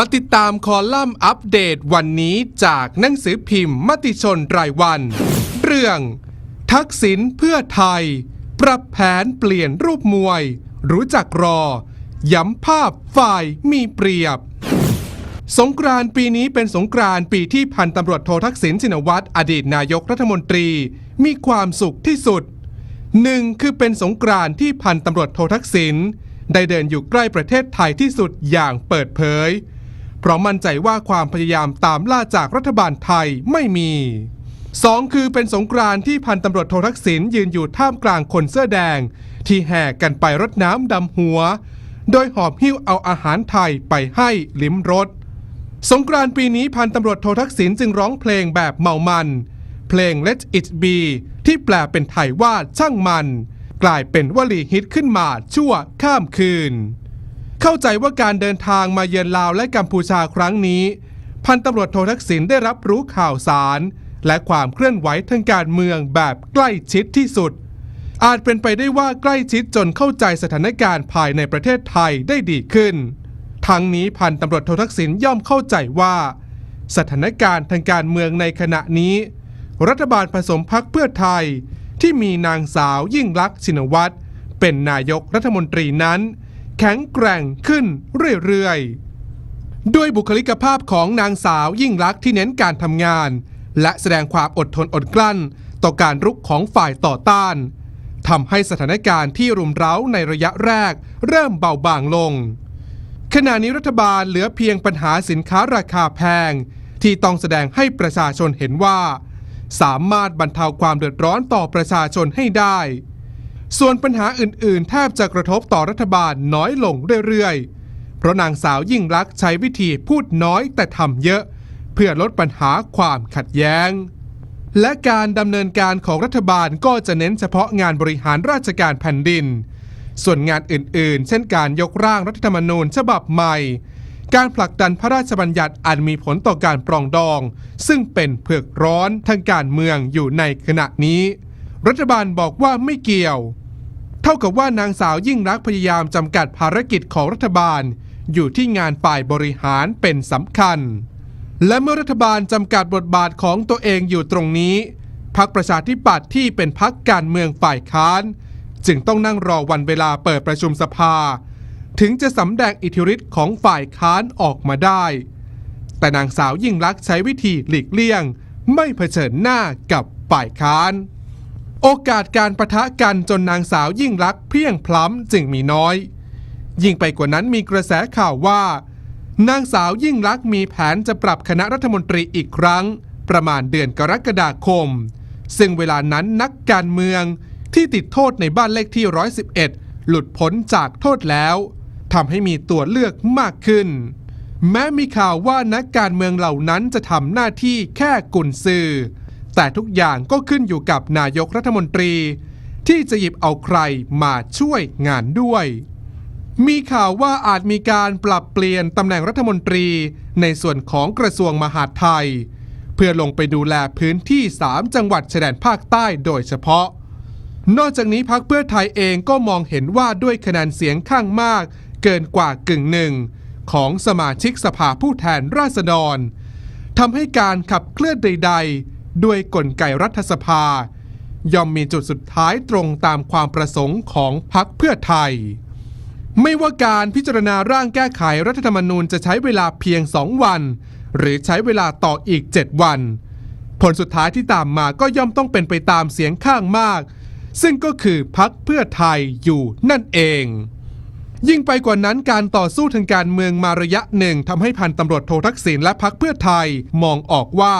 มาติดตามคอลัมน์อัปเดตวันนี้จากหนังสือพิมพ์ มติชนรายวัน เรื่อง ทักษิณเพื่อไทย ปรับแผนเปลี่ยนรูปมวย รู้จักรอ ย้ำภาพฝ่ายมีเปรียบ สงกรานต์ปีนี้เป็นสงกรานต์ปีที่พันตำรวจโททักษิณชินวัตรอดีตนายกรัฐมนตรี มีความสุขที่สุดหนึ่งคือเป็นสงกรานต์ที่พันตำรวจโททักษิณได้เดินอยู่ใกล้ประเทศไทยที่สุดอย่างเปิดเผย เพราะมั่นใจว่าความพยายามตามล่าจากรัฐบาลไทยไม่มี 2. คือเป็นสงกรานต์ที่พันตำรวจโททักษิณยืนอยู่ท่ามกลางคนเสื้อแดง ที่แห่กันไปรดน้ำดำหัว โดยหอบหิ้วเอาอาหารไทยไปให้ลิ้มรสสงกรานต์ปีนี้พันตำรวจโททักษิณจึงร้องเพลงแบบเมามัน เพลง Let It Be ที่แปลเป็นไทยว่าช่างมัน กลายเป็นวลีฮิตขึ้นมาชั่วข้ามคืน เข้าใจว่าการเดินทางมาเยือนลาวและกัมพูชาครั้งนี้ พันตำรวจโททักษิณได้รับรู้ข่าวสาร และความเคลื่อนไหวทางการเมืองแบบใกล้ชิดที่สุด อาจเป็นไปได้ว่าใกล้ชิดจนเข้าใจสถานการณ์ภายในประเทศไทยได้ดีขึ้น ทั้งนี้พันตำรวจโททักษิณย่อมเข้าใจว่า สถานการณ์ทางการเมืองในขณะนี้ รัฐบาลผสมพักเพื่อไทยที่มีนางสาวยิ่งลักษณ์ชินวัตรเป็นนายกรัฐมนตรีนั้น แข็งแกร่งขึ้นเรื่อยๆ ด้วยบุคลิกภาพของนางสาวยิ่งลักษณ์ที่เน้นการทำงาน และแสดงความอดทนอดกลั้น ต่อการรุกของฝ่ายต่อต้านทำให้สถานการณ์ที่รุมเร้าในระยะแรก เริ่มเบาบางลง ขณะนี้รัฐบาลเหลือเพียงปัญหาสินค้าราคาแพง ที่ต้องแสดงให้ประชาชนเห็นว่า สามารถบรรเทาความเดือดร้อนต่อประชาชนให้ได้ ส่วนปัญหาอื่นๆ แทบจะกระทบต่อรัฐบาลน้อยลงเรื่อยๆ เพราะนางสาวยิ่งลักษณ์ใช้วิธีพูดน้อยแต่ทำเยอะ เพื่อลดปัญหาความขัดแย้ง และการดำเนินการของรัฐบาลก็จะเน้นเฉพาะงานบริหารราชการแผ่นดิน ส่วนงานอื่นๆ เช่นการยกร่างรัฐธรรมนูญฉบับใหม่ การผลักดันพระราชบัญญัติอันมีผลต่อการปรองดอง ซึ่งเป็นเผือกร้อนทางการเมืองอยู่ในขณะนี้ รัฐบาลบอกว่าไม่เกี่ยว ท่ากับว่านางสาวยิ่งรักพยายามจำกัดภารกิจของรัฐบาล อยู่ที่งานฝ่ายบริหารเป็นสำคัญ และเมื่อรัฐบาลจำกัดบทบาทของตัวเองอยู่ตรงนี้พักประชาธิปัตย์ที่เป็นพักการเมืองฝ่ายค้าน จึงต้องนั่งรอวันเวลาเปิดประชุมสภา ถึงจะสำแดงอิทธิฤทธิ์ของฝ่ายค้านออกมาได้ แต่นางสาวยิ่งลักษณ์ใช้วิธีหลีกเลี่ยง ไม่เผชิญหน้ากับฝ่ายค้าน โอกาสการประทะกันจนนางสาวยิ่งลักษณ์เพียงพล้ำจึงมีน้อย ยิ่งไปกว่านั้นมีกระแสข่าวว่า นางสาวยิ่งลักษณ์มีแผนจะปรับคณะรัฐมนตรีอีกครั้ง ประมาณเดือนกรกฎาคม ซึ่งเวลานั้นนักการเมืองที่ติดโทษในบ้านเลขที่ 111 หลุดพ้นจากโทษแล้วทำให้มีตัวเลือกมากขึ้น แม้มีข่าวว่านักการเมืองเหล่านั้นจะทำหน้าที่แค่กุนซือ แต่ทุกอย่างก็ขึ้นอยู่กับนายกรัฐมนตรี ที่จะหยิบเอาใครมาช่วยงานด้วย มีข่าวว่าอาจมีการปรับเปลี่ยนตำแหน่งรัฐมนตรีในส่วนของกระทรวงมหาดไทย เพื่อลงไปดูแลพื้นที่ 3 จังหวัดชายแดนภาคใต้โดยเฉพาะ นอกจากนี้พักเพื่อไทยเองก็มองเห็นว่าด้วยคะแนนเสียงข้างมาก เกินกว่ากึ่งหนึ่งของสมาชิกสภาผู้แทนราษฎรทำให้การขับเคลื่อนใด ๆ ด้วยกลไกรัฐสภา ย่อมมีจุดสุดท้ายตรงตามความประสงค์ของพักเพื่อไทย ไม่ว่าการพิจารณาร่างแก้ไขรัฐธรรมนูญจะใช้เวลาเพียง2วัน หรือใช้เวลาต่ออีก 7 วัน ผลสุดท้ายที่ตามมาก็ย่อมต้องเป็นไปตามเสียงข้างมาก ซึ่งก็คือพักเพื่อไทยอยู่นั่นเองยิ่งไปกว่านั้นการต่อสู้ทางการเมืองมาระยะหนึ่งทำให้พันตำรวจโททักษิณและพักเพื่อไทยมองออกว่า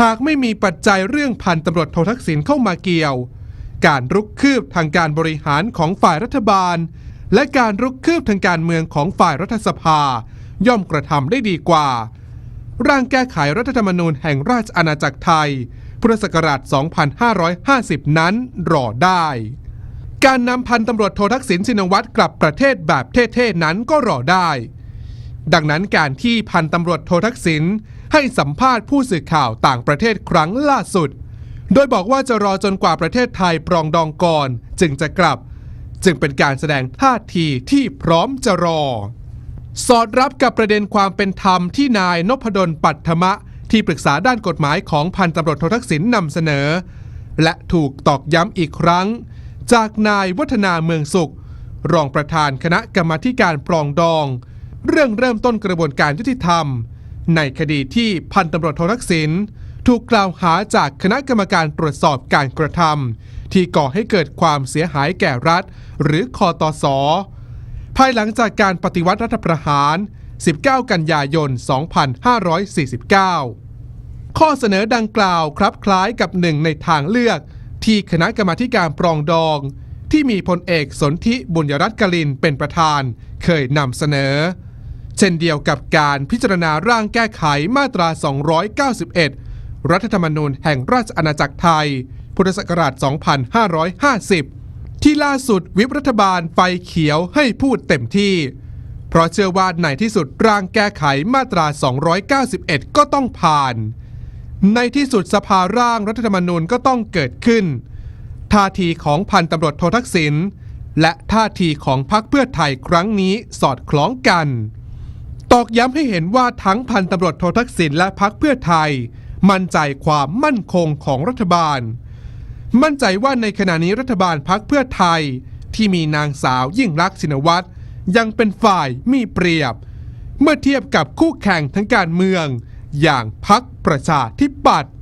หากไม่มีปัจจัยเรื่องพันตำรวจโททักษิณเข้ามาเกี่ยว การรุกคืบทางการบริหารของฝ่ายรัฐบาล และการรุกคืบทางการเมืองของฝ่ายรัฐสภา ย่อมกระทำได้ดีกว่า ร่างแก้ไขรัฐธรรมนูญแห่งราชอาณาจักรไทย พุทธศักราช 2550 นั้นรอได้ การนำพันตำรวจโททักษิณชินวัตรกลับประเทศแบบเท่ๆนั้นก็รอได้ ดังนั้นการที่พันตำรวจโททักษิณ ให้สัมภาษณ์ผู้สื่อข่าวต่างประเทศครั้งล่าสุด โดยบอกว่าจะรอจนกว่าประเทศไทยปรองดองก่อนจึงจะกลับ จึงเป็นการแสดงท่าทีที่พร้อมจะรอ สอดรับกับประเด็นความเป็นธรรมที่นายนพดลปัทมะ ที่ปรึกษาด้านกฎหมายของพันตำรวจโททักษิณนำเสนอ และถูกตอกย้ำอีกครั้ง จากนายวัฒนาเมืองสุข รองประธานคณะกรรมาการปรองดอง เรื่องเริ่มต้นกระบวนการยุติธรรม ในคดีที่พันตำรวจโททักษิณถูกกล่าวหาจากคณะกรรมการตรวจสอบการกระทำที่ก่อให้เกิดความเสียหายแก่รัฐ หรือคอตสภายหลังจากการปฏิวัติรัฐประหาร 19 กันยายน 2549 ข้อเสนอดังกล่าวครับคล้ายกับหนึ่งในทางเลือกที่คณะกรรมาการปรองดอง ที่มีพลเอกสนธิบุญยรัตน์กลินเป็นประธาน เคยนำเสนอ เช่นเดียวกับการพิจารณาร่างแก้ไขมาตรา 291 รัฐธรรมนูญแห่งราชอาณาจักรไทย พุทธศักราช 2550 ที่ล่าสุดวิปรัฐบาลไฟเขียวให้พูดเต็มที่ เพราะเชื่อว่าในที่สุดร่างแก้ไขมาตรา 291 ก็ต้องผ่าน ในที่สุดสภาร่างรัฐธรรมนูญก็ต้องเกิดขึ้น ท่าทีของพันตำรวจโททักษิณและท่าทีของพรรคเพื่อไทยครั้งนี้สอดคล้องกัน ตอกย้ำให้เห็นว่าทั้งพันตำรวจโททักษิณและพักเพื่อไทย มั่นใจความมั่นคงของรัฐบาล มั่นใจว่าในขณะนี้รัฐบาลพักเพื่อไทย ที่มีนางสาวยิ่งรักษณ์ชินวัตรยังเป็นฝ่ายมีเปรียบ เมื่อเทียบกับคู่แข่งทั้งการเมือง อย่างพักประชาธิปัตย์